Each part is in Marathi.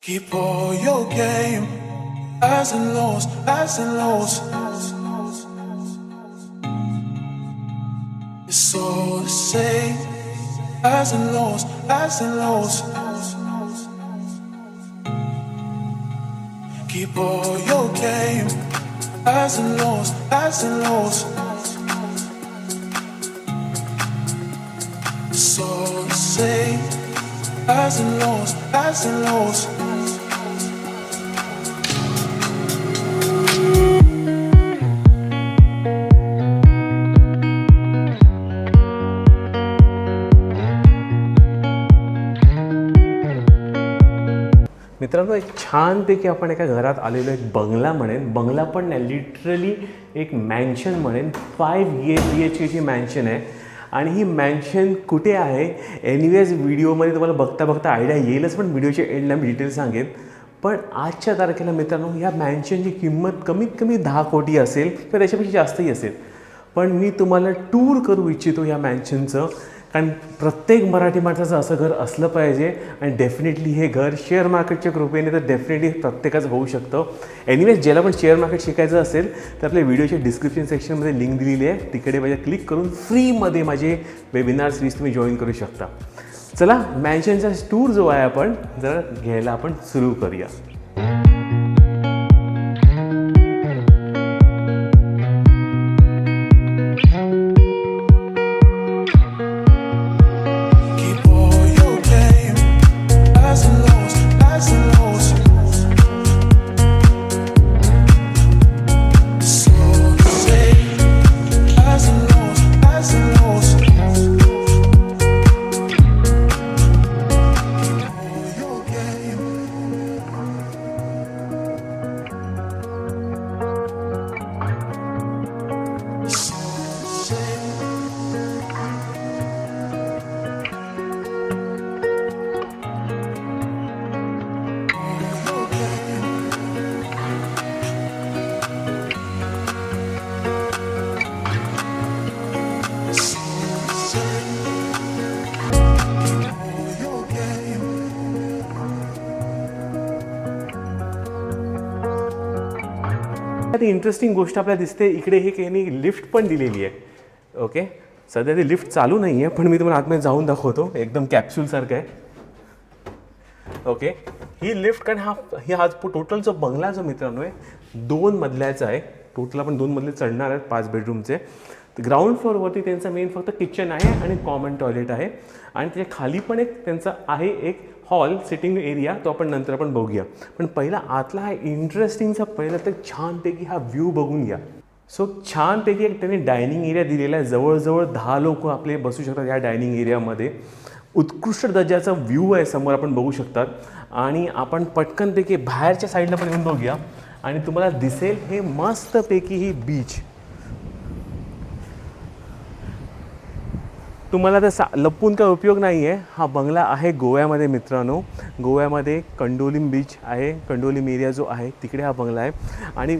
Keep all your game, highs and lows, highs and lows. It's all the same, highs and lows, highs and lows. Keep all your game, highs and lows, highs and lows. It's all the same, highs and lows, highs and lows. मित्रांनो एक छानपैकी आपण एका घरात आलेलो एक बंगला म्हणेन. बंगला पण नाही लिटरली एक मॅन्शन म्हणेन. फाईव्ह ए बी एच केची मॅन्शन आहे. आणि ही मॅन्शन कुठे आहे? एनिवेज व्हिडिओमध्ये तुम्हाला बघता बघता आयडिया येईलच पण व्हिडिओच्या एंडला मी डिटेल सांगेन. पण आजच्या तारखेला मित्रांनो या मॅन्शनची किंमत कमीत कमी दहा कोटी असेल किंवा त्याच्यापेक्षा जास्तही असेल. पण मी तुम्हाला टूर करू इच्छितो या मॅन्शनचं कारण प्रत्येक मराठी माणसाचं असं घर असलं पाहिजे आणि डेफिनेटली हे घर शेअर मार्केटच्या कृपेने तर डेफिनेटली प्रत्येकाचं होऊ शकतं. एनिवेज ज्याला पण शेअर मार्केट शिकायचं असेल तर आपल्या व्हिडिओच्या डिस्क्रिप्शन सेक्शनमध्ये लिंक दिलेली आहे. तिकडे माझ्या क्लिक करून फ्रीमध्ये माझे वेबिनार सिरीज तुम्ही जॉईन करू शकता. चला मॅन्शनचा टूर जो आहे आपण जरा घ्यायला आपण सुरू करूया. काहीतरी इंटरेस्टिंग गोष्ट आपल्याला दिसते. इकडे हे काही लिफ्ट पण दिलेली आहे. ओके सध्या ती लिफ्ट चालू नाही आहे पण मी तुम्हाला आतमध्ये जाऊन दाखवतो. एकदम कॅप्सूलसारखं आहे. ओके ही लिफ्ट कारण हा ही हा टोटल जो बंगला जो मित्रांनो आहे दोन मजल्याचा आहे. टोटल आपण दोन मधले चढणार आहेत पाच बेडरूमचे ग्राउंड फ्लोअरवरती त्यांचं मेन फक्त किचन आहे आणि कॉमन टॉयलेट आहे. आणि त्याच्याखाली पण एक त्यांचा आहे एक हॉल सिटिंग एरिया तो आपण नंतर आपण बघूया. पण पहिला आतला हा इंटरेस्टिंगचा पहिला तर छानपैकी हा व्ह्यू बघून घ्या. सो छानपैकी एक त्यांनी डायनिंग एरिया दिलेला आहे. जवळजवळ दहा लोक आपले बसू शकतात या डायनिंग एरियामध्ये उत्कृष्ट दर्जाचा व्ह्यू आहे समोर आपण बघू शकतात. आणि आपण पटकनपैकी बाहेरच्या साईडला पण येऊन बघूया. आणि तुम्हाला दिसेल हे मस्तपैकी ही बीच तुम्हाला तर सा लपून काय उपयोग नाही आहे. हा बंगला आहे गोव्यामध्ये मित्रांनो. गोव्यामध्ये कंडोलिम बीच आहे कंडोलिम एरिया जो आहे तिकडे हा बंगला आहे. आणि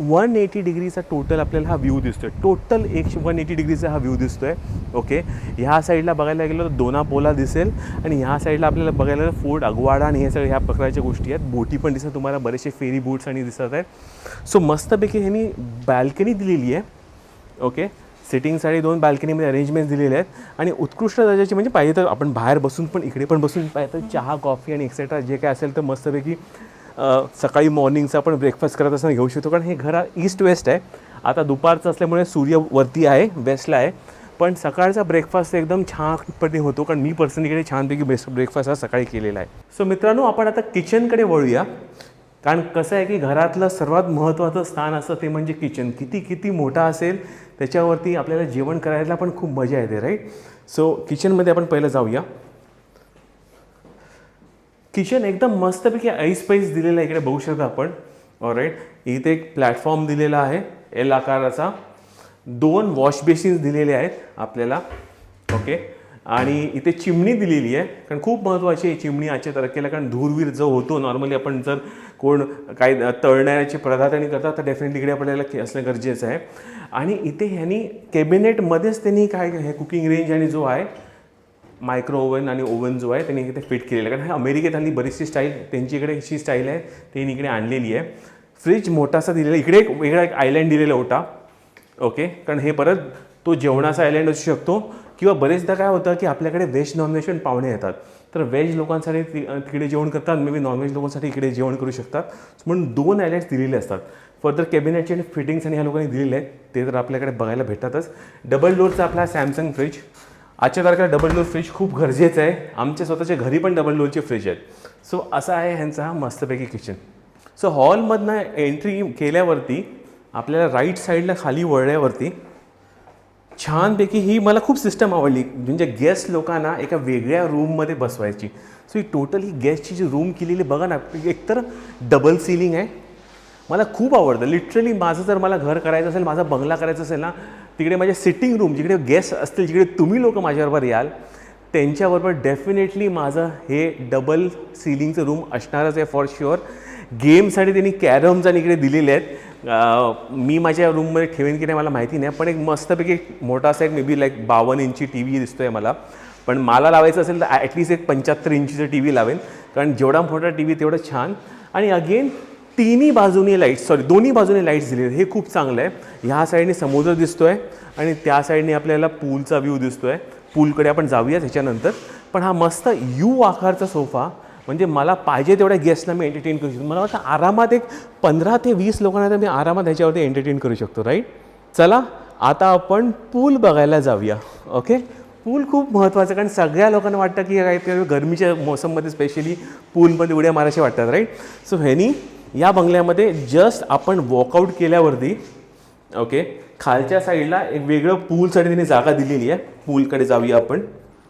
वन एटी डिग्रीचा टोटल आपल्याला हा व्ह्यू दिसतो आहे टोटल एक वन एटी डिग्रीचा हा व्ह्यू दिसतो आहे ओके ह्या साईडला बघायला गेलं तर दोनापोला दिसेल. आणि ह्या साईडला आपल्याला बघायला गेलं फोर्ट अगवाडा आणि हे सगळ्या ह्या प्रकारच्या गोष्टी आहेत. बोटी पण दिसतात तुम्हाला बरेचसे फेरी बोट्स आणि दिसत आहेत. सो मस्तपैकी ह्यांनी बॅल्कनी दिलेली आहे. ओके सिटिंगसाठी दोन बाल्कनीमध्ये अरेंजमेंट दिलेले आहेत. आणि उत्कृष्ट दर्जाची म्हणजे पाहिजे तर आपण बाहेर बसून पण इकडे पण बसून पाहिजे तर चहा कॉफी आणि एक्सेट्रा जे काय असेल तर मस्तपैकी सकाळी मॉर्निंगचा आपण ब्रेकफास्ट करत असताना घेऊ शकतो. कारण हे घर ईस्ट वेस्ट आहे. आता दुपारचं असल्यामुळे सूर्य वरती आहे वेस्टला आहे. पण सकाळचा ब्रेकफास्ट एकदम छानपणे होतो. कारण मी पर्सनली इकडे छानपैकी बेस्ट ब्रेकफास्ट हा सकाळी केलेला आहे. सो मित्रांनो आपण आता किचनकडे वळूया. कारण कसं आहे की घरातलं सर्वात महत्त्वाचं स्थान असतं ते म्हणजे किचन किती किती मोठा असेल त्याच्यावरती आपल्याला जेवण करायला पण खूप मजा येते राईट सो किचनमध्ये आपण पहिलं जाऊया. किचन एकदम मस्तपैकी ऐस पैस दिलेलं आहे इकडे बघू शकता आपण. राईट इथे एक प्लॅटफॉर्म दिलेला आहे एल आकाराचा. दोन वॉश बेसिन्स दिलेले आहेत आपल्याला. ओके आणि इथे चिमणी दिलेली आहे. कारण खूप महत्त्वाची आहे चिमणी आजच्या तारखेला कारण धूरवीर जो होतो नॉर्मली आपण जर कोण काही तळण्याचे पदार्थ आणि करतात तर डेफिनेटली इकडे आपल्याला असणं गरजेचं आहे. आणि इथे ह्यांनी कॅबिनेटमध्येच त्यांनी काय हे कुकिंग रेंज आणि जो आहे मायक्रो ओव्हन आणि ओव्हन जो आहे त्यांनी इथे फिट केलेलं आहे. कारण हे अमेरिकेत हल्ली बरीचशी स्टाईल त्यांच्याकडे इकडे अशी स्टाईल आहे त्यांनी इकडे आणलेली आहे. फ्रीज मोठासा दिलेला इकडे एक वेगळा एक आयलँड दिलेला होता ओके कारण हे परत तो जेवणाचा आयलँड असू शकतो. किंवा बरेचदा काय होतं की आपल्याकडे व्हेज नॉनव्हेज पण पाहुणे येतात. तर व्हेज लोकांसाठी ति- तिकडे जेवण करतात मे बी नॉनव्हेज लोकांसाठी इकडे जेवण करू शकतात. म्हणून दोन आयलँड्स दिलेले असतात. फर्दर कॅबिनेटचे आणि फिटिंग्स आणि ह्या लोकांनी दिलेले आहेत. ते तर आपल्याकडे बघायला भेटतातच. डबल डोअरचा आपला सॅमसंग फ्रीज आजच्या तारखेला डबल डोअर फ्रीज खूप गरजेचं आहे. आमच्या स्वतःच्या घरी पण डबल डोअरचे फ्रीज आहेत. सो असा आहे ह्यांचा हा मस्तपैकी किचन सो हॉलमधनं एंट्री केल्यावरती आपल्याला राईट साईडला खाली वळल्यावरती छानपैकी ही मला खूप सिस्टम आवडली. म्हणजे गेस्ट लोकांना एका वेगळ्या रूममध्ये बसवायची. सो ही टोटल ही गेस्टची जी रूम केलेली बघा ना एकतर डबल सिलिंग आहे. मला खूप आवडतं. लिटरली माझं जर मला घर करायचं असेल माझा बंगला करायचा असेल ना तिकडे माझ्या सिटिंग रूम जिकडे गेस्ट असतील जिकडे तुम्ही लोक माझ्याबरोबर याल त्यांच्याबरोबर डेफिनेटली माझं हे डबल सिलिंगचं रूम असणारच आहे फॉर शुअर गेमसाठी त्यांनी कॅरम्स आणि इकडे दिलेले आहेत. मी माझ्या रूममध्ये ठेवेन की नाही मला माहिती नाही पण एक मस्तपैकी एक मोठा असा एक मे बी लाईक बावन्न इंची टी व्ही दिसतो आहे मला. पण मला लावायचं असेल तर ॲटलिस्ट एक पंच्याहत्तर इंचीचं टी व्ही लावेन कारण जेवढा मोठा टी व्ही तेवढं छान. आणि अगेन तिन्ही बाजूनी लाईट्स सॉरी दोन्ही बाजूने लाईट्स दिले हे खूप चांगलं आहे. ह्या साईडने समुद्र आहे आणि त्या साईडने आपल्याला पूलचा व्ह्यू आहे पूलकडे आपण जाऊया त्याच्यानंतर पण हा मस्त यू आकारचा सोफा म्हणजे मला पाहिजे तेवढ्या गेस्टला मी एंटरटेन करू शकतो. मला वाटतं आरामात एक पंधरा ते वीस लोकांना तर मी आरामात ह्याच्यावरती एंटरटेन करू शकतो राईट चला आता आपण पूल बघायला जाऊया ओके पूल खूप महत्त्वाचं आहे, कारण सगळ्या लोकांना वाटतं की काही गरमीच्या मोसममध्ये स्पेशली पूलमध्ये उड्या मारायचे वाटतात राईट सो ह्यानी या बंगल्यामध्ये जस्ट आपण वॉकआउट केल्यावरती ओके खालच्या साईडला एक वेगळं पूलसाठी त्यांनी जागा दिलेली आहे. पूलकडे जाऊया आपण.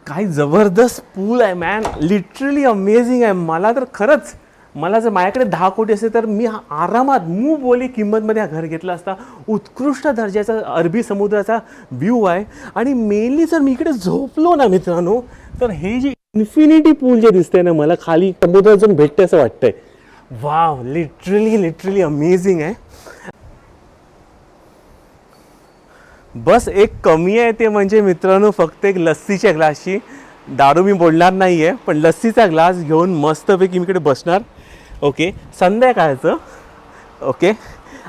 काय जबरदस्त पूल आहे मॅन लिटरली अमेझिंग आहे. मला तर खरंच मला जर माझ्याकडे दहा कोटी असेल तर मी आरामात मू बोली किंमतमध्ये हा घर घेतला असता. उत्कृष्ट दर्जाचा अरबी समुद्राचा व्ह्यू आहे. आणि मेनली जर मी इकडे झोपलो ना मित्रांनो तर हे जे इन्फिनिटी पूल जे दिसतंय ना मला खाली समुद्रात जाऊन भेटते असं वाटतंय. वाव लिटरली लिटरली अमेझिंग आहे. बस एक कमी आहे ते म्हणजे मित्रांनो फक्त एक लस्सीच्या ग्लासची. दारू मी बोलणार नाही आहे पण लस्सीचा ग्लास घेऊन मस्तपैकी मी इकडे बसणार. ओके संध्याकाळचं. ओके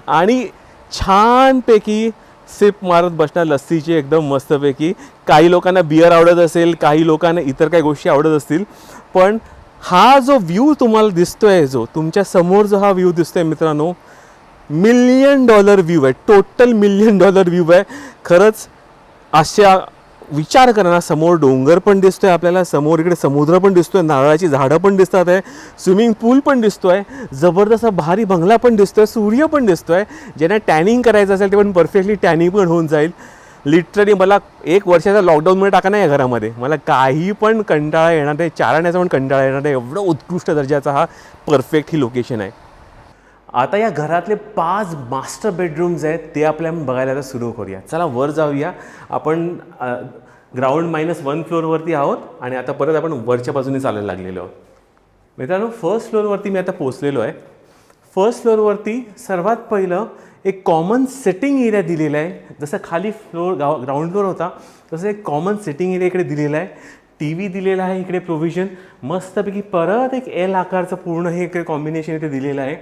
आणि छानपैकी सिप मारत बसणार लस्सीची एकदम मस्तपैकी. काही लोकांना बियर आवडत असेल काही लोकांना इतर काही गोष्टी आवडत असतील पण हा जो व्ह्यू तुम्हाला दिसतो आहे जो तुमच्यासमोर जो हा व्ह्यू आहे मित्रांनो मिलियन डॉलर व्ह्यू आहे. टोटल मिलियन डॉलर व्ह्यू आहे. खरंच अशा विचार करा ना समोर डोंगर पण दिसतोय आपल्याला समोर इकडे समुद्र पण दिसतोय नारळाची झाडं पण दिसतात आहे स्विमिंग पूल पण दिसतोय जबरदस्त भारी बंगला पण दिसतोय सूर्य पण दिसतोय. ज्यांना टॅनिंग करायचं असेल ते पण परफेक्टली टॅनिंग पण होऊन जाईल. लिटरली मला एक वर्षाचा लॉकडाऊनमुळे टाका नाही या घरामध्ये. मला काही पण कंटाळा येणार नाही चारण्याचा पण कंटाळा येणार नाही. एवढं उत्कृष्ट दर्जाचा हा परफेक्ट ही लोकेशन आहे. आता या घरातले पाच मास्टर बेडरूम्स आहेत ते आपल्या बघायला आता सुरू करूया. चला वर जाऊया. आपण ग्राउंड मायनस वन फ्लोअरवरती आहोत आणि आता परत आपण वरच्या बाजूने चालायला लागलेलो आहोत. मित्रांनो फर्स्ट फ्लोअरवरती मी आता पोचलेलो आहे. फर्स्ट फ्लोअरवरती सर्वात पहिलं एक कॉमन सेटिंग एरिया दिलेला आहे. जसं खाली फ्लोअर गाव ग्राउंड फ्लोअर होता तसं एक कॉमन सेटिंग एरिया इकडे दिलेला आहे. टी व्ही दिलेला आहे इकडे प्रोव्हिजन मस्तपैकी परत एक एल आकारचं पूर्ण हे इकडे कॉम्बिनेशन इथे दिलेलं आहे.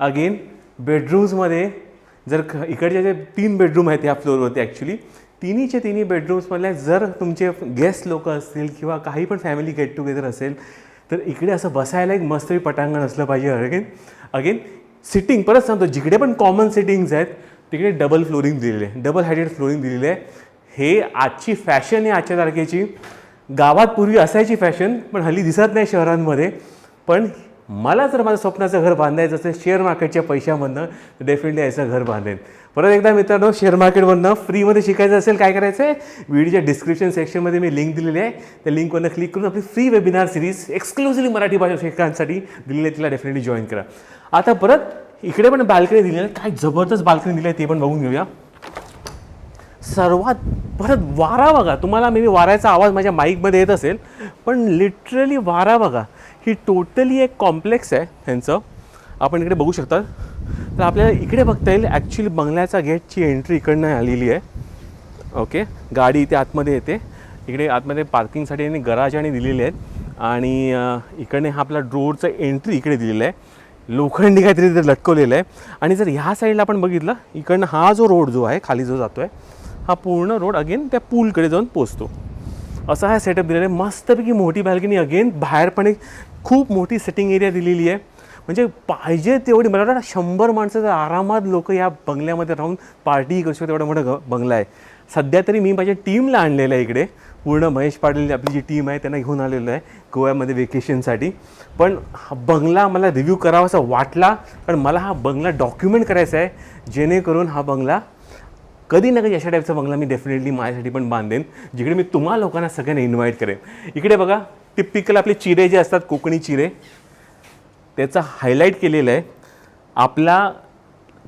अगेन बेडरूम्समध्ये जर ख- इकडचे जे तीन बेडरूम आहेत ह्या फ्लोअरवरती ॲक्च्युली तिन्हीचे तिन्ही बेडरूम्समधल्या जर तुमचे गेस्ट लोक असतील किंवा काही पण फॅमिली गेट टुगेदर असेल तर इकडे असं बसायला एक मस्त पटांगण असलं पाहिजे. अगेन अगेन सिटिंग परत सांगतो जिकडे पण कॉमन सिटिंग्स आहेत तिकडे डबल फ्लोरिंग दिलेली आहे डबल हायडेड फ्लोरिंग दिलेली. आहे हे आजची फॅशन आहे आजच्या तारखेची. गावात पूर्वी असायची फॅशन पण हल्ली दिसत नाही शहरांमध्ये. पण मला जर माझं स्वप्नाचं घर बांधायचं असेल शेअर मार्केटच्या पैशामधनं डेफिनेटली याचं घर बांधेन. परत एकदा मित्रांनो शेअर मार्केटमधनं फ्रीमध्ये शिकायचं असेल काय करायचं आहे व्हिडिओच्या डिस्क्रिप्शन सेक्शनमध्ये मी लिंक दिलेली आहे. त्या लिंकवरनं क्लिक करून आपली free webinar series exclusively Marathi भाषा शिक्षकांसाठी दिलेली आहे तिला डेफिनेटली जॉईन करा. आता परत इकडे पण बाल्कनी दिली आहे. काय जबरदस्त बाल्कनी दिली आहे ते पण बघून घेऊया. सर्वात परत वारा बघा. तुम्हाला मे बी वाऱ्याचा आवाज माझ्या माईकमध्ये येत असेल पण लिटरली वारा बघा. ही टोटली एक कॉम्प्लेक्स आहे ह्यांचं. आपण इकडे बघू शकता. तर आपल्याला इकडे बघता येईल ॲक्च्युली बंगल्याचा गेटची एंट्री इकडनं आलेली आहे. ओके गाडी इथे आतमध्ये येते. इकडे आतमध्ये पार्किंगसाठी यांनी गराज आणि दिलेले आहेत. आणि इकडने हा आपला डोरचं एंट्री इकडे दिलेलं आहे. लोखंडी काहीतरी तिथे लटकवलेलं आहे. आणि जर ह्या साईडला आपण बघितलं इकडनं हा जो रोड जो आहे खाली जो जातो आहे हा पूर्ण रोड अगेन त्या पूलकडे जाऊन पोचतो असा हा सेटअप दिलेला आहे. मस्तपैकी मोठी बॅल्कनी अगेन बाहेर पण एक खूप मोठी सिटिंग एरिया दिलेली आहे. म्हणजे पाहिजे तेवढी मला वाटतं शंभर माणसाचं आरामात लोक या बंगल्यामध्ये राहून पार्टी करू शकतो एवढा मोठा ग बंगला आहे. सध्या तरी मी माझ्या टीमला आणलेलं आहे इकडे. पूर्ण महेश पाटील आपली जी टीम आहे त्यांना घेऊन आलेलो आहे गोव्यामध्ये वेकेशनसाठी पण हा बंगला मला रिव्ह्यू करावासा वाटला पण मला हा बंगला डॉक्युमेंट करायचा आहे जेणेकरून हा बंगला कधी ना कधी अशा टाईपचा बंगला मी डेफिनेटली माझ्यासाठी पण बांधेन जिकडे मी तुम्हा लोकांना सगळ्यांना इन्व्हाइट करेन. इकडे बघा टिपिकल आपले चिरे जे असतात कोकणी चिरे त्याचा हायलाईट केलेलं आहे. आपला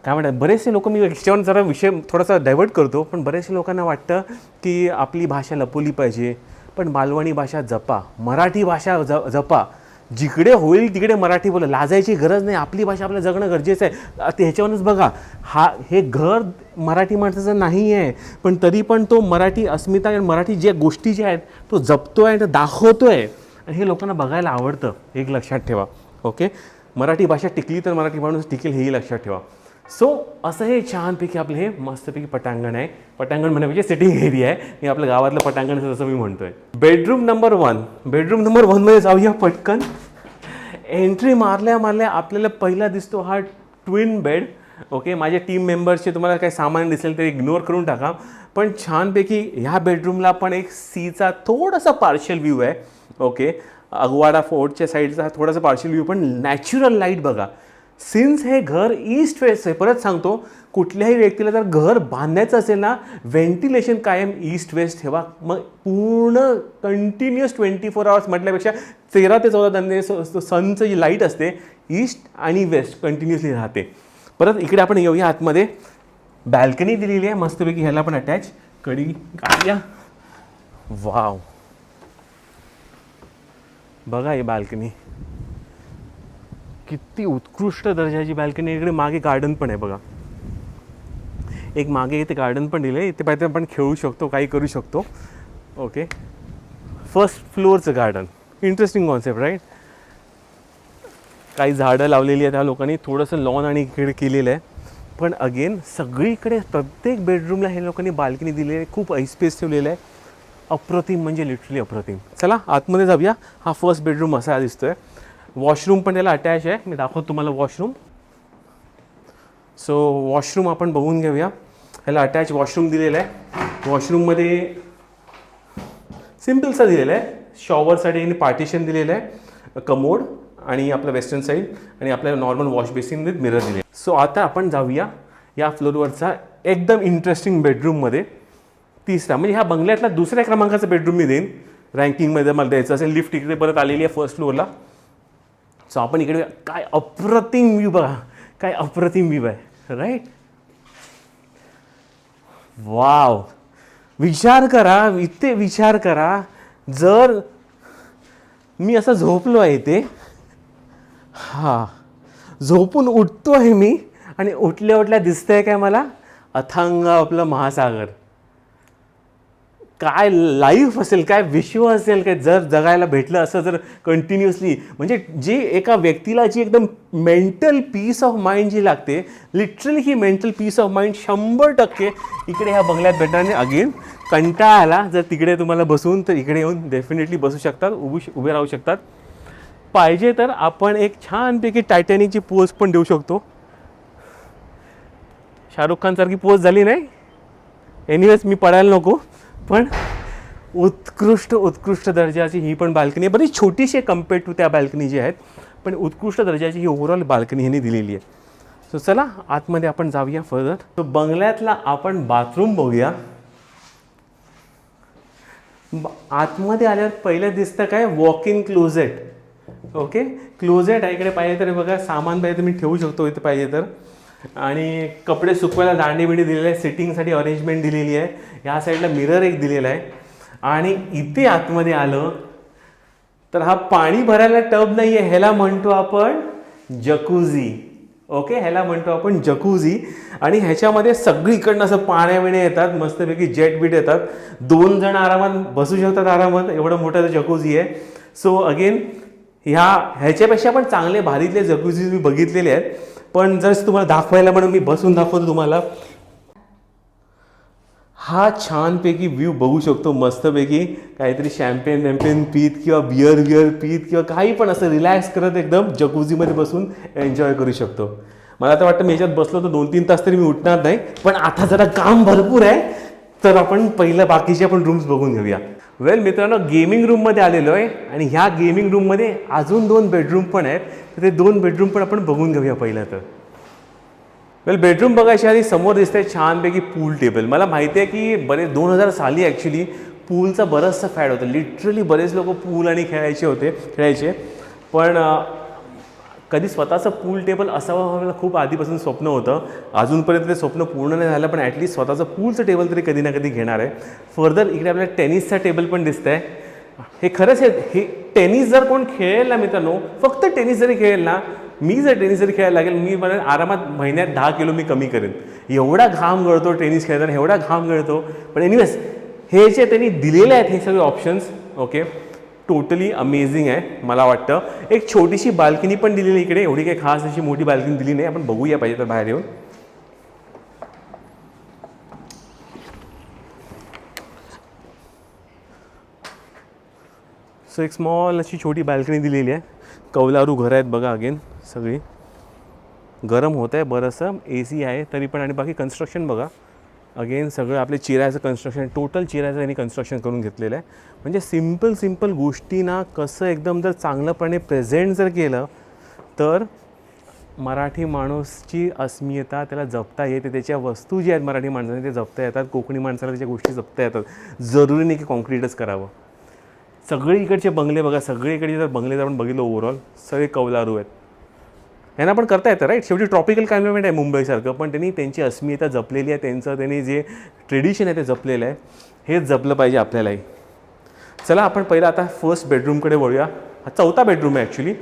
काय म्हणतात बरेचसे लोक मी याच्यावर जरा विषय थोडासा डायव्हर्ट करतो पण बरेचसे लोकांना वाटतं की आपली भाषा लपवली पाहिजे. पण मालवणी भाषा जपा मराठी भाषा ज जपा. जिकडे होईल तिकडे मराठी बोला. लाजायची गरज नाही. आपली भाषा आपलं जगणं गरजेचं आहे. आता ह्याच्यावरूनच बघा. हा हे घर मराठी माणसाचं नाही आहे पण तरी पण तो मराठी अस्मिता आणि मराठी ज्या गोष्टी ज्या आहेत तो जपतो आहे आणि दाखवतो आहे आणि हे लोकांना बघायला आवडतं. एक लक्षात ठेवा. ओके? मराठी भाषा टिकली तर मराठी माणूस टिकेल हेही लक्षात ठेवा. सो असं हे छानपैकी आपलं हे मस्तपैकी पटांगण आहे. पटांगण म्हणजे, म्हणजे सिटिंग एरिया आहे. मी आपलं गावातलं पटांगण आहे, मी म्हणतोय. Bedroom number one bedroom number वनमध्ये जाऊया पटकन. एंट्री मारल्या मारल्या आपल्याला पहिला दिसतो हा ट्विन बेड ओके माझ्या टीम मेंबर्सचे तुम्हाला काही सामान दिसेल ते इग्नोर करून टाका. पण छानपैकी ह्या बेडरूमला पण एक सीचा थोडासा पार्शियल व्ह्यू आहे. ओके अगवाडा फोर्टच्या साईडचा हा थोडासा पार्शियल व्ह्यू पण नॅचरल लाइट बघा. सिन्स हे घर ईस्ट वेस्ट आहे परत सांगतो कुठल्याही व्यक्तीला जर घर बांधायचं असेल ना व्हेंटिलेशन कायम ईस्ट वेस्ट ठेवा. मग पूर्ण कंटिन्युअस ट्वेंटी फोर आवर्स म्हटल्यापेक्षा तेरा ते चौदा तांदे सनचं जी लाइट असते ईस्ट आणि वेस्ट कंटिन्युअसली राहते. परत इकडे आपण येऊया आतमध्ये. बॅल्कनी दिलेली आहे मस्तपैकी ह्याला पण अटॅच कडी काढूया वाव बघा हे बाल्कनी किती उत्कृष्ट दर्जाची बाल्कनी इकडे मागे गार्डन पण आहे बघा. एक मागे इथे गार्डन पण दिलं आहे इथे पाहिजे आपण खेळू शकतो काही करू शकतो. ओके फर्स्ट फ्लोअरचं गार्डन इंटरेस्टिंग कॉन्सेप्ट राईट काही झाडं लावलेली आहेत त्या लोकांनी. थोडंसं लॉन आणि इकडे केलेलं आहे. पण अगेन सगळीकडे प्रत्येक बेडरूमला हे लोकांनी बाल्कनी दिलेली आहे. खूप ऐस्पेस ठेवलेलं आहे. अप्रतिम म्हणजे लिटरली अप्रतिम. चला आतमध्ये जाऊया. हा फर्स्ट बेडरूम असा दिसतो आहे वॉशरूम पण त्याला अटॅच आहे. मी दाखवतो तुम्हाला वॉशरूम. सो वॉशरूम आपण बघून घेऊया. ह्याला अटॅच वॉशरूम दिलेलं आहे. वॉशरूममध्ये सिम्पलचा दिलेला आहे. शॉवरसाठी यांनी पार्टिशन दिलेलं आहे. कमोड आणि आपलं वेस्टर्न साईड आणि आपल्याला normal wash basin with mirror दिले सो आता आपण जाऊया या फ्लोरवरचा एकदम इंटरेस्टिंग बेडरूममध्ये तिसरा म्हणजे ह्या बंगल्यातला दुसऱ्या क्रमांकाचा बेडरूम मी देईन. रँकिंगमध्ये मला द्यायचं असेल. लिफ्ट इकडे परत आलेली आहे फर्स्ट फ्लोअरला सो आपण इकडे काय अप्रतिम व्ह्यू बघा. काय अप्रतिम व्ह्यू आहे राईट वाव विचार करा इथे विचार करा. जर मी असं झोपलो आहे ते हां झोपून उठतो आहे मी आणि उठल्या उठल्या दिसतंय काय मला? अथांग आपलं महासागर. काय लाईफ असेल काय विश्व असेल काय जर जगायला भेटलं असं जर कंटिन्युअसली म्हणजे जी एका व्यक्तीला जी एकदम मेंटल पीस ऑफ माइंड जी लागते लिटरली ही मेंटल पीस ऑफ माइंड शंभर टक्के इकडे ह्या बंगल्यात भेटणार. आणि अगेन कंटाळा आला जर तिकडे तुम्हाला बसून तर इकडे येऊन डेफिनेटली बसू शकतात उभू उभे राहू शकतात. पाहिजे तर आपण एक छानपैकी टायटॅनिकची पोज पण देऊ शकतो. शाहरुख खानसारखी पोज झाली नाही? एनिवेज मी पडायला नको. पण उत्कृष्ट उत्कृष्ट दर्जाची ही पण बाल्कनी आहे. बरीच छोटीशी कंपेअर टू त्या बाल्कनी जी आहेत. पण उत्कृष्ट दर्जाची ही ओव्हरऑल बाल्कनी ह्यांनी दिलेली आहे. सो चला आतमध्ये आपण जाऊया फर्दर तो बंगल्यातला आपण बाथरूम बघूया. आतमध्ये आल्यावर पहिलं दिसतं काय? Walk in closet okay closet आहे इकडे पाहिजे तर बघा सामान पाहिजे तर मी ठेवू शकतो इथे पाहिजे तर. आणि कपडे सुकवायला दांडी बिंडी दिलेले आहे सिटिंगसाठी अरेंजमेंट दिलेली आहे. ह्या साईडला मिरर एक दिलेला आहे. आणि इथे आतमध्ये आलं तर हा पाणी भरायला टब नाही आहे ह्याला म्हणतो आपण जकुझी ओके ह्याला म्हणतो आपण जकूझी आणि ह्याच्यामध्ये सगळीकडनं असं पाण्याविणे येतात मस्तपैकी जेट बीट येतात. दोन जण आरामात बसू शकतात आरामात एवढं मोठं जकूझी आहे. सो अगेन ह्या ह्याच्यापेक्षा पण चांगले भारीतले जकूझी मी बघितलेले आहेत. पण जर तुम्हाला दाखवायला म्हणून मी बसून दाखवतो तुम्हाला. हा छानपैकी व्ह्यू बघू शकतो मस्तपैकी. काहीतरी शॅम्पेन वॅम्पेन पीत किंवा बियर बियर पीत किंवा काही पण असं रिलॅक्स करत एकदम जकुझीमध्ये बसून एन्जॉय करू शकतो. मला तर वाटतं मी याच्यात बसलो तर दोन तीन तास तरी मी उठणार नाही पण आता जरा काम भरपूर आहे तर आपण पहिलं बाकीचे आपण रूम्स बघून घेऊया. वेल मित्रांनो गेमिंग रूममध्ये आलेलो आहे आणि ह्या गेमिंग रूममध्ये अजून दोन बेडरूम पण आहेत. तर ते दोन बेडरूम पण आपण बघून घेऊया पहिलं तर. वेल बेडरूम बघायच्या आधी समोर दिसतंय छानपैकी पूल टेबल मला माहिती आहे की बरेच दोन हजार साली ॲक्च्युली पूलचा बराचसा फॅड होता. लिटरली बरेच लोक पूल आणि खेळायचे होते खेळायचे. पण कधी स्वतःचं पूल टेबल असावं मला खूप आधीपासून स्वप्न होतं. अजूनपर्यंत ते स्वप्न पूर्ण नाही झालं पण ॲटलीस्ट स्वतःचं पूलचं टेबल तरी कधी ना कधी घेणार आहे. फर्दर इकडे आपल्याला टेनिसचा टेबल पण दिसतंय. हे खरंच आहे हे टेनिस जर कोण खेळेल ना मित्रांनो फक्त टेनिस जरी खेळेल ना मी जर टेनिस जरी खेळायला लागेल मी मला आरामात महिन्यात दहा किलो मी कमी करेन. एवढा घाम गळतो टेनिस खेळताना एवढा घाम गळतो. पण एनिवेज हे जे त्यांनी दिलेले आहेत हे सगळे ऑप्शन्स ओके टोटली अमेझिंग आहे, मला वाटतं. एक छोटीशी बाल्कनी पण दिलेली इकडे, एवढी खास अशी मोठी बाल्कनी दिली नाही, आपण बघूया पाहिजे तर बाहेर येऊन. सो एक स्मॉल अशी छोटी बाल्कनी दिलेली आहे. कौलारू घरं आहेत बघा अगेन सगळी. गरम होत आहे बरंचसं. ए सी आहे, तरी पण. आणि बाकी कन्स्ट्रक्शन बघा. अगेन सगळं आपले चिरायचं कन्स्ट्रक्शन टोटल चिरायचं त्यांनी कन्स्ट्रक्शन करून घेतलेलं आहे. म्हणजे सिंपल सिंपल गोष्टींना कसं एकदम जर चांगलंपणे प्रेझेंट जर केलं तर मराठी माणूसची अस्मियता त्याला जपता येते. त्याच्या वस्तू ज्या आहेत मराठी माणसाने ते जपता येतात. कोकणी माणसाला त्याच्या गोष्टी जपता येतात. जरुरी नाही की कॉन्क्रीटच करावं. सगळे इकडचे बंगले बघा. सगळे इकडचे जर बंगले जर आपण बघितलं ओव्हरऑल सगळे कौलारू आहेत. यांना पण करता येतं राईट शेवटी ट्रॉपिकल क्लायमेट आहे मुंबईसारखं पण त्यांनी त्यांची अस्मिता जपलेली आहे त्यांचं त्यांनी जे ट्रेडिशन आहे ते जपलेलं आहे हेच जपलं पाहिजे आपल्यालाही. चला आपण पहिलं आता फर्स्ट बेडरूमकडे वळूया. हा चौथा बेडरूम आहे ॲक्च्युली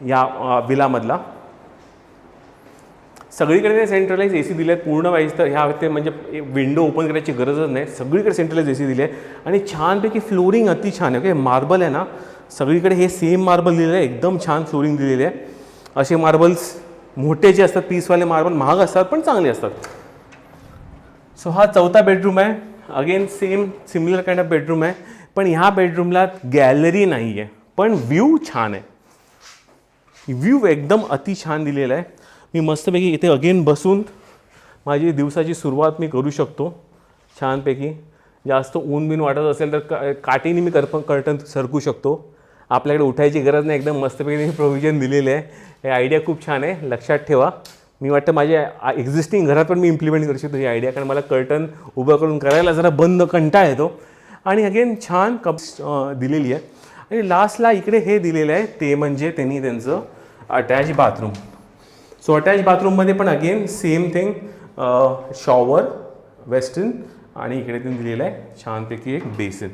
या विलामधला. सगळीकडे ते सेंट्रलाइज ए सी दिले आहेत पूर्ण वाईज तर ह्या ते म्हणजे विंडो ओपन करायची गरजच नाही. सगळीकडे सेंट्रलाइज ए सी दिली आहे आणि छानपैकी फ्लोरिंग अति छान आहे ओके? मार्बल आहे ना सगळीकडे हे सेम मार्बल दिलेलं आहे एकदम छान फ्लोरिंग दिलेली आहे. असे मार्बल्स मोठे जे असतात पीसवाले मार्बल महाग असतात पण चांगले असतात. सो हा चौथा बेडरूम आहे. Again same similar kind of bedroom आहे. पण ह्या बेडरूमला गॅलरी नाही आहे पण व्ह्यू छान आहे. व्ह्यू एकदम अति छान दिलेला आहे. मी मस्तपैकी इथे अगेन बसून माझी दिवसाची सुरुवात मी करू शकतो. छानपैकी. जास्त ऊन बिन वाटत असेल तर का काठीने मी करप कर्टन सरकू शकतो. आपल्याकडे उठायची गरज नाही. एकदम मस्तपैकी प्रोव्हिजन दिलेलं आहे. हे आयडिया खूप छान आहे. लक्षात ठेवा. मी वाटतं माझ्या एक्झिस्टिंग घरात पण मी इम्प्लिमेंट करू शकतो ही आयडिया कारण मला कर्टन उभं करून करायला जरा बंद कंटाळ येतो. आणि अगेन छान कप दिलेली आहे. आणि लास्टला इकडे हे दिलेलं आहे. ते म्हणजे त्यांनी त्यांचं अटॅच बाथरूम सो अटॅच बाथरूममध्ये पण again same thing shower western आणि इकडे त्यांनी दिलेलं आहे. छानपैकी एक बेसिन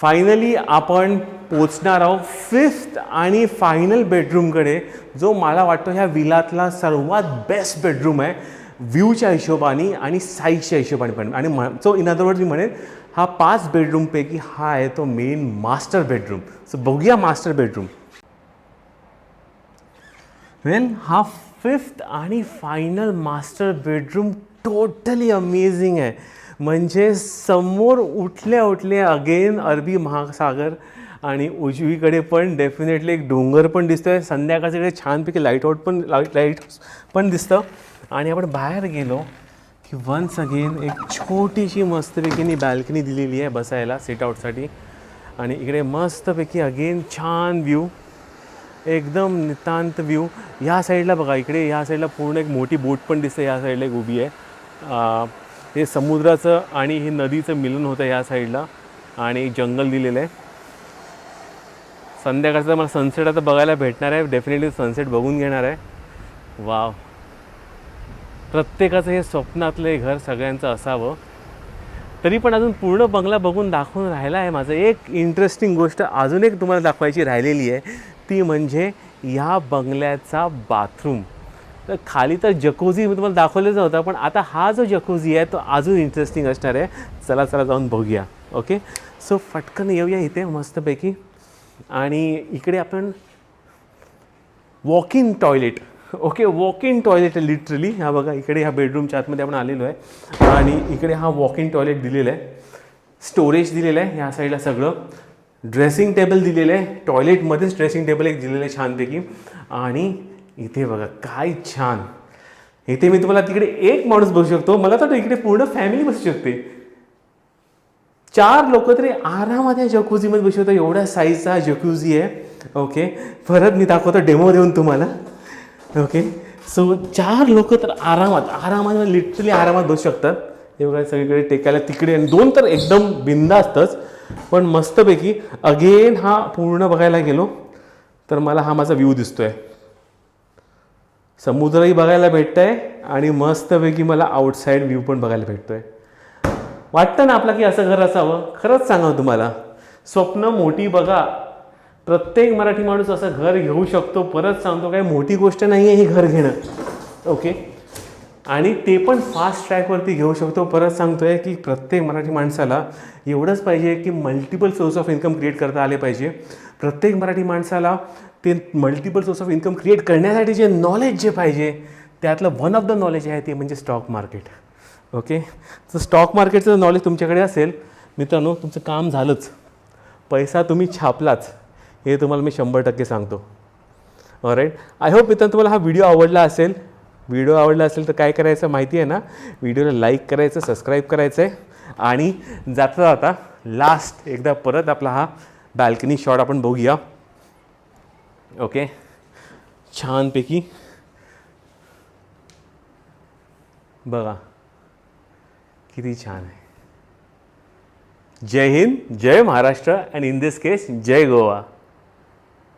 फायनली आपण पोचणार आहोत फिफ्थ आणि फायनल बेडरूमकडे जो मला वाटतो ह्या विलातला सर्वात बेस्ट बेडरूम आहे. व्ह्यूच्या हिशोबाने आणि साईजच्या हिशोबाने पण. आणि सो इन अदरवर्ड मी म्हणेन हा पाच बेडरूमपैकी हा आहे तो मेन मास्टर बेडरूम सो बघूया मास्टर बेडरूम वेल हा फिफ्थ आणि final master bedroom totally amazing आहे. म्हणजे समोर उठल्या उठल्या अगेन अरबी महासागर आणि उजवीकडे पण डेफिनेटली एक डोंगर पण दिसतोय. आहे संध्याकाळच्याकडे छानपैकी लाइट आउट पण लाइट लाइट पण दिसतं. आणि आपण बाहेर गेलो की वन्स अगेन एक छोटीशी मस्तपैकी बॅल्कनी दिलेली आहे बसायला सिट आउटसाठी आणि इकडे मस्तपैकी अगेन छान व्ह्यू एकदम नितांत व्ह्यू ह्या साईडला बघा इकडे ह्या साईडला पूर्ण एक मोठी बोट पण दिसते ह्या साईडला एक उभी आहे. हे समुद्राचं आणि हे नदीचं मिलन होतं ह्या साईडला. आणि जंगल दिलेलं आहे. संध्याकाळचं मला सनसेट आता बघायला भेटणार आहे. डेफिनेटली सनसेट बघून घेणार आहे. वाव प्रत्येकाचं हे स्वप्नातलं हे घर सगळ्यांचं असावं. तरी पण अजून पूर्ण बंगला बघून दाखवून राहिला आहे माझं. एक इंटरेस्टिंग गोष्ट अजून एक तुम्हाला दाखवायची राहिलेली आहे. ती म्हणजे या बंगल्याचा बाथरूम तर खाली तर जकोझी मी तुम्हाला दाखवलेच होता पण आता हा जो जकोझी आहे तो अजून इंटरेस्टिंग असणार आहे. चला चला जाऊन बघूया. ओके सो फटकन येऊया इथे मस्तपैकी. आणि इकडे आपण walk in toilet okay walk in toilet literally हा बघा इकडे ह्या बेडरूमच्या आतमध्ये आपण आलेलो आहे. आणि इकडे हा वॉक इन टॉयलेट दिलेला आहे. स्टोरेज दिलेलं आहे ह्या साईडला सगळं. ड्रेसिंग टेबल दिलेलं आहे. टॉयलेटमध्येच ड्रेसिंग टेबल एक दिलेलं आहे छानपैकी. आणि इथे बघा काय छान. इथे मी तुम्हाला तिकडे एक माणूस बसू शकतो. मला तर इकडे पूर्ण फॅमिली बसू शकते. चार लोक तरी आरामात या जकुझीमध्ये बसू शकतो एवढ्या साईजचा जकुझी आहे. ओके परत मी दाखवतो डेमो देऊन तुम्हाला. ओके सो चार लोक तर आरामात आरामात लिटरली आरामात बसू शकतात. हे बघा सगळीकडे टेकायला तिकडे आणि दोन तर एकदम बिंदास्तच. पण मस्तपैकी अगेन हा पूर्ण बघायला गेलो तर मला हा माझा व्ह्यू दिसतोय. समुद्रही बघायला भेटतंय आणि मस्तपैकी मला आउटसाईड व्ह्यू पण बघायला भेटतो आहे वाटतं ना आपलं की असं घर असावं? खरंच सांगा तुम्हाला. स्वप्न मोठी बघा. प्रत्येक मराठी माणूस असं घर घेऊ शकतो. परत सांगतो काय मोठी गोष्ट नाही आहे हे घर घेणं. ओके आणि ते पण फास्ट ट्रॅकवरती घेऊ शकतो. परत सांगतोय की प्रत्येक मराठी माणसाला एवढंच पाहिजे की multiple source of income create करता आले पाहिजे. प्रत्येक मराठी माणसाला ते multiple source of income create करण्यासाठी जे नॉलेज जे पाहिजे त्यातलं वन ऑफ द नॉलेज आहे ते म्हणजे स्टॉक मार्केट ओके तर स्टॉक मार्केटचं नॉलेज तुमच्याकडे असेल मित्रांनो तुमचं काम झालंच. पैसा तुम्ही छापलाच. हे तुम्हाला मी शंभर टक्के सांगतो. राईट आय होप मित्रांनो तुम्हाला हा व्हिडिओ आवडला असेल. व्हिडिओ आवडला असेल तर काय करायचं माहिती आहे ना? व्हिडिओला लाईक करायचं सबस्क्राईब करायचं आहे आणि जाता जाता लास्ट एकदा परत आपला हा बॅल्कनी शॉट आपण बघूया. ओके छानपैकी बघा किती छान आहे जय हिंद जय Maharashtra and in this case Jai Goa